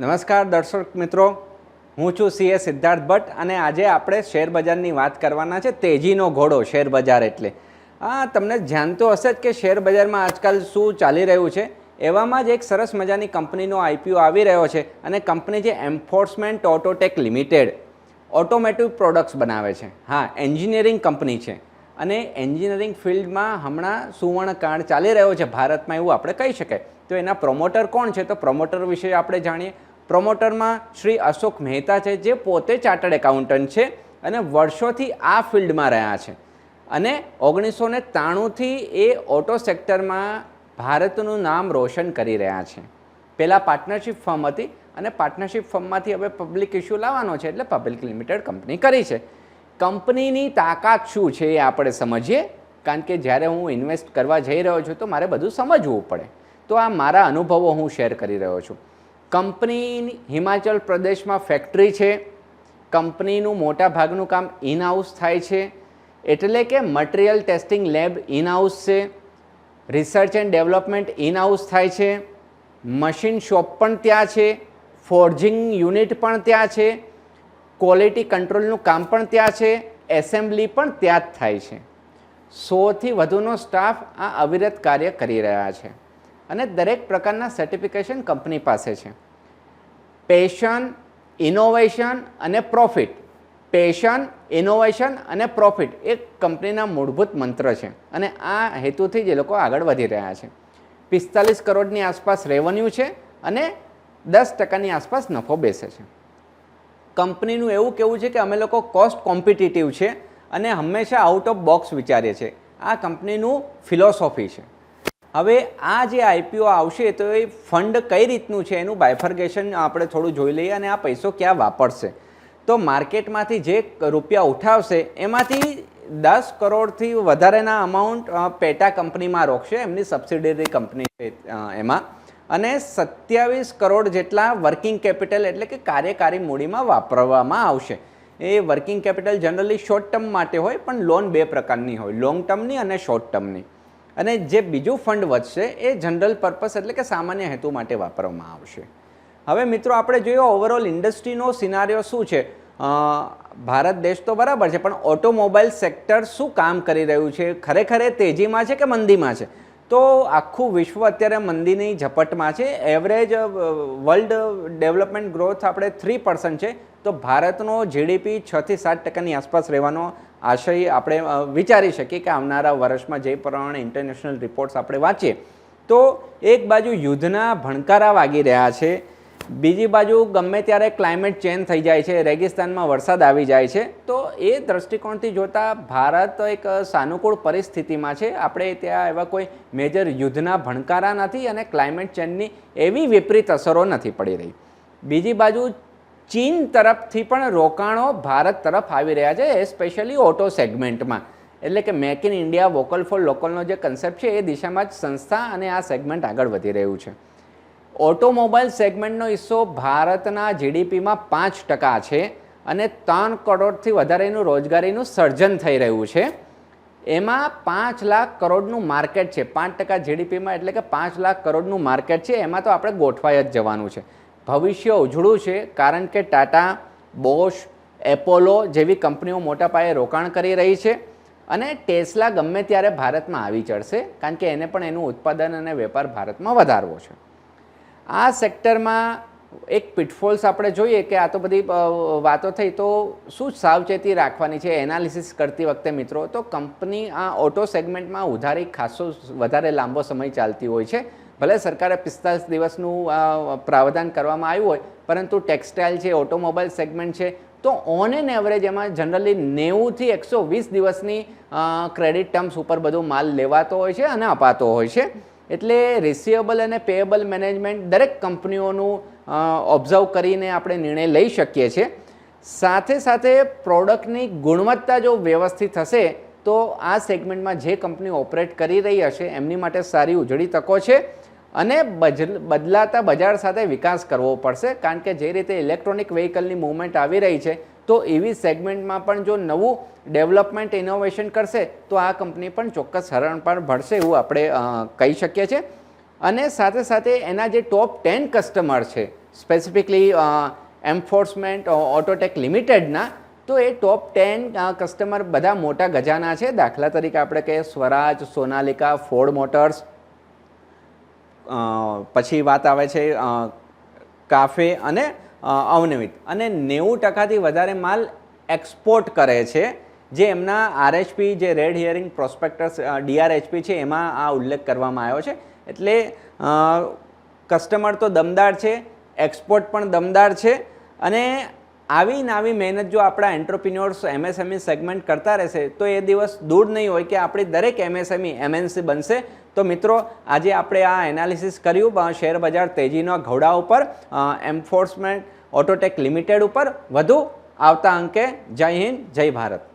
નમસ્કાર દર્શક મિત્રો, હું છું સીએ સિદ્ધાર્થ ભટ્ટ અને આજે આપણે શેર બજારની વાત કરવાના છે, તેજીનો ઘોડો, શેર બજાર એટલે. આ તમને ધ્યાન તો હશે જ કે શેર બજારમાં આજકાલ શું ચાલી રહ્યું છે. એવામાં જ એક સરસ મજાની કંપનીનો આઈપીઓ આવી રહ્યો છે અને કંપની જે Enforcement Autotech Limited automotive products બનાવે છે. હા, એન્જિનિયરિંગ કંપની છે અને એન્જિનિયરિંગ ફિલ્ડમાં હમણાં સુવર્ણકાંડ ચાલી રહ્યો છે ભારતમાં એવું આપણે કહી શકાય. તો એના પ્રમોટર કોણ છે? તો પ્રમોટર વિશે આપણે જાણીએ. પ્રમોટરમાં શ્રી અશોક મહેતા છે, જે પોતે ચાર્ટર્ડ એકાઉન્ટન્ટ છે અને વર્ષોથી આ ફિલ્ડમાં રહ્યા છે. અને ઓગણીસો ને ત્રાણુંથી એ ઓટો સેક્ટરમાં ભારતનું નામ રોશન કરી રહ્યા છે. પહેલાં પાર્ટનરશિપ ફર્મ હતી અને પાર્ટનરશિપ ફર્મમાંથી હવે પબ્લિક ઇશ્યુ લાવવાનો છે એટલે પબ્લિક લિમિટેડ કંપની કરી છે. કંપનીની તાકાત શું છે એ આપણે સમજીએ, કારણ કે જ્યારે હું ઇન્વેસ્ટ કરવા જઈ રહ્યો છું તો મારે બધું સમજવું પડે. તો આ મારા અનુભવો હું શેર કરી રહ્યો છું. કંપની હિમાચલ પ્રદેશમાં ફેક્ટરી છે. કંપનીનું મોટા ભાગનું કામ ઇન હાઉસ થાય છે. એટલે કે material testing lab in house છે. Research and development in house થાય છે. મશીન શોપ પણ ત્યાં છે. ફોર્જિંગ યુનિટ પણ ત્યાં છે. ક્વોલિટી કંટ્રોલનું કામ પણ ત્યાં છે. એસેમ્બલી પણ ત્યાં જ થાય છે. સોથી વધુનો સ્ટાફ આ અવિરત કાર્ય કરી રહ્યા છે. અને દરેક પ્રકારના સર્ટિફિકેશન કંપની પાસે છે. પેશન ઇનોવેશન અને પ્રોફિટ પેશન ઇનોવેશન અને પ્રોફિટ એ કંપનીના મૂળભૂત મંત્ર છે અને આ હેતુથી જ એ લોકો આગળ વધી રહ્યા છે. પિસ્તાલીસ કરોડની આસપાસ રેવન્યુ છે અને દસ ટકાની આસપાસ નફો બેસે છે. કંપનીનું એવું કહેવું છે કે અમે લોકો કોસ્ટ કોમ્પિટિટિવ છે અને હંમેશા આઉટ ઓફ બોક્સ વિચારીએ છીએ. આ કંપનીનું ફિલોસોફી છે. હવે આ જે આઈપીઓ આવશે, તો એ ફંડ કઈ રીતનું છે એનું બાયફર્ગેશન આપણે થોડું જોઈ લઈએ અને આ પૈસો ક્યાં વાપરશે. તો માર્કેટમાંથી જે રૂપિયા ઉઠાવશે, એમાંથી દસ કરોડથી વધારેના અમાઉન્ટ પેટા કંપનીમાં રોકશે, એમની સબસિડરી કંપની છે એમાં. અને સત્યાવીસ કરોડ જેટલા વર્કિંગ કેપિટલ એટલે કે કાર્યકારી મૂડીમાં વાપરવામાં આવશે. એ working capital generally short term માટે હોય, પણ લોન બે પ્રકારની હોય, લોંગ ટર્મની અને શોર્ટ ટર્મની. અને જે બીજું ફંડ વધશે એ જનરલ પર્પસ એટલે કે સામાન્ય હેતુ માટે વાપરવામાં આવશે. હવે મિત્રો આપણે જોઈએ ઓવરઓલ ઇન્ડસ્ટ્રીનો સિનારિયો શું છે? ભારત દેશ તો બરાબર છે, પણ ઓટોમોબાઈલ સેક્ટર શું કામ કરી રહ્યું છે? ખરેખર એ તેજીમાં છે કે મંદીમાં છે? તો આખું વિશ્વ અત્યારે મંદીની ઝપટમાં છે. એવરેજ વર્લ્ડ ડેવલપમેન્ટ ગ્રોથ આપણે થ્રી પર્સન્ટ છે. તો ભારતનો જીડીપી છથી સાત ટકાની આસપાસ રહેવાનો આશય આપણે વિચારી શકીએ કે આવનારા વર્ષમાં જે પ્રમાણે ઇન્ટરનેશનલ રિપોર્ટ્સ આપણે વાંચીએ. તો એક બાજુ યુદ્ધના ભણકારા વાગી રહ્યા છે. બીજી બાજુ ગમે ત્યારે ક્લાઇમેટ ચેન્જ થઈ જાય છે, રેગિસ્તાનમાં વરસાદ આવી જાય છે, તો એ દ્રષ્ટિકોણથી જોતાં ભારત એક સાનુકૂળ પરિસ્થિતિમાં છે. આપણે ત્યાં એવા કોઈ મેજર યુદ્ધના ભણકારા નથી અને ક્લાઇમેટ ચેન્જની એવી વિપરીત અસરો નથી પડી રહી. બીજી બાજુ ચીન તરફથી પણ રોકાણો ભારત તરફ આવી રહ્યા છે સ્પેશિયલી ઓટો સેગમેન્ટમાં એટલે કે make in India vocal for લોકલનો જે કન્સેપ્ટ છે, એ દિશામાં જ સંસ્થા અને આ સેગમેન્ટ આગળ વધી રહ્યું છે. ઓટોમોબાઈલ સેગમેન્ટનો હિસ્સો ભારતના જીડીપીમાં પાંચ ટકા છે અને ત્રણ કરોડથી વધારેનું રોજગારીનું સર્જન થઈ રહ્યું છે. એમાં પાંચ લાખ કરોડનું માર્કેટ છે. પાંચ ટકા જીડીપીમાં એટલે કે પાંચ લાખ કરોડનું માર્કેટ છે. એમાં તો આપણે ગોઠવાઈ જ જવાનું છે. ભવિષ્ય ઉજળું છે કારણ કે ટાટા, બોશ, એપોલો જેવી કંપનીઓ મોટા પાયે રોકાણ કરી રહી છે અને ટેસ્લા ગમે ત્યારે ભારતમાં આવી ચડશે કારણ કે એને પણ એનું ઉત્પાદન અને વેપાર ભારતમાં વધારવો છે. આ સેક્ટરમાં એક પિટફોલ્સ આપણે જોઈએ કે આ તો બધી વાતો થઈ તો શું સાવચેતી રાખવાની છે એનાલિસિસ કરતી વખતે મિત્રો? તો કંપની આ ઓટો સેગમેન્ટમાં ઉધારી ખાસો વધારે લાંબો સમય ચાલતી હોય છે ભલે સરકારે પિસ્તાલીસ દિવસનું પ્રાવધાન કરવામાં આવ્યું હોય, પરંતુ ટેક્સટાઇલ છે ઓટોમોબાઈલ સેગમેન્ટ છે, તો ઓન એન એવરેજ એમાં જનરલી નેવુંથી એકસો વીસ દિવસની ક્રેડિટ ટર્મ્સ ઉપર બધું માલ લેવાતો હોય છે અને અપાતો હોય છે. એટલે રિસીવેબલ અને પેએબલ મેનેજમેન્ટ દરેક કંપનીઓનું ઓબ્ઝર્વ કરીને આપણે નિર્ણય લઈ શકીએ છીએ. સાથે સાથે પ્રોડક્ટની ગુણવત્તા જો વ્યવસ્થિત હશે, તો આ સેગમેન્ટમાં જે કંપની ઓપરેટ કરી રહી હશે, એમની માટે સારી ઉજળી તકો છે. અને બદલાતા બજાર સાથે વિકાસ કરવો પડશે. કારણ કે જે રીતે ઇલેક્ટ્રોનિક વ્હીકલની મૂવમેન્ટ આવી રહી છે, તો એવી સેગમેન્ટમાં પણ જો નવું ડેવલપમેન્ટ ઇનોવેશન કરશે, તો આ કંપની પણ ચોક્કસ હરણ પણ ભરશે એવું આપણે કહી શકીએ છીએ. અને સાથે સાથે એના જે ટોપ ટેન કસ્ટમર છે, સ્પેસિફિકલી એમ્ફોર્સમેન્ટ ઓટોટેક લિમિટેડના, તો એ ટોપ ટેન કસ્ટમર બધા મોટા ગજાના છે. દાખલા તરીકે આપણે કહીએ સ્વરાજ, સોનાલિકા, ફોર્ડ મોટર્સ પછી વાત આવે છે કાફે અને અવનમિત અને નેવું ટકાથી વધારે માલ એક્સપોર્ટ કરે છે, જે એમના આરએચપી જે રેડ હિયરિંગ પ્રોસ્પેક્ટર્સ ડીઆરએચપી છે, એમાં આ ઉલ્લેખ કરવામાં આવ્યો છે. એટલે કસ્ટમર તો દમદાર છે, એક્સપોર્ટ પણ દમદાર છે, અને આવી ને આવી મહેનત જો આપણા એન્ટરપ્રિન્યોર્સ એમએસએમઈ સેગમેન્ટ કરતા રહેશે, તો એ દિવસ દૂર નહીં હોય કે આપણી દરેક એમએસએમઈ એમએનસી બનશે તો મિત્રો, આજે આપણે આ એનાલિસિસ કર્યું શેરબજાર શેર બજાર તેજીનો ઘોડા ઉપર એન્ફોર્સમેન્ટ ઓટોટેક લિમિટેડ ઉપર. વધુ આવતા અંકે જય હિન્દ, જય ભારત.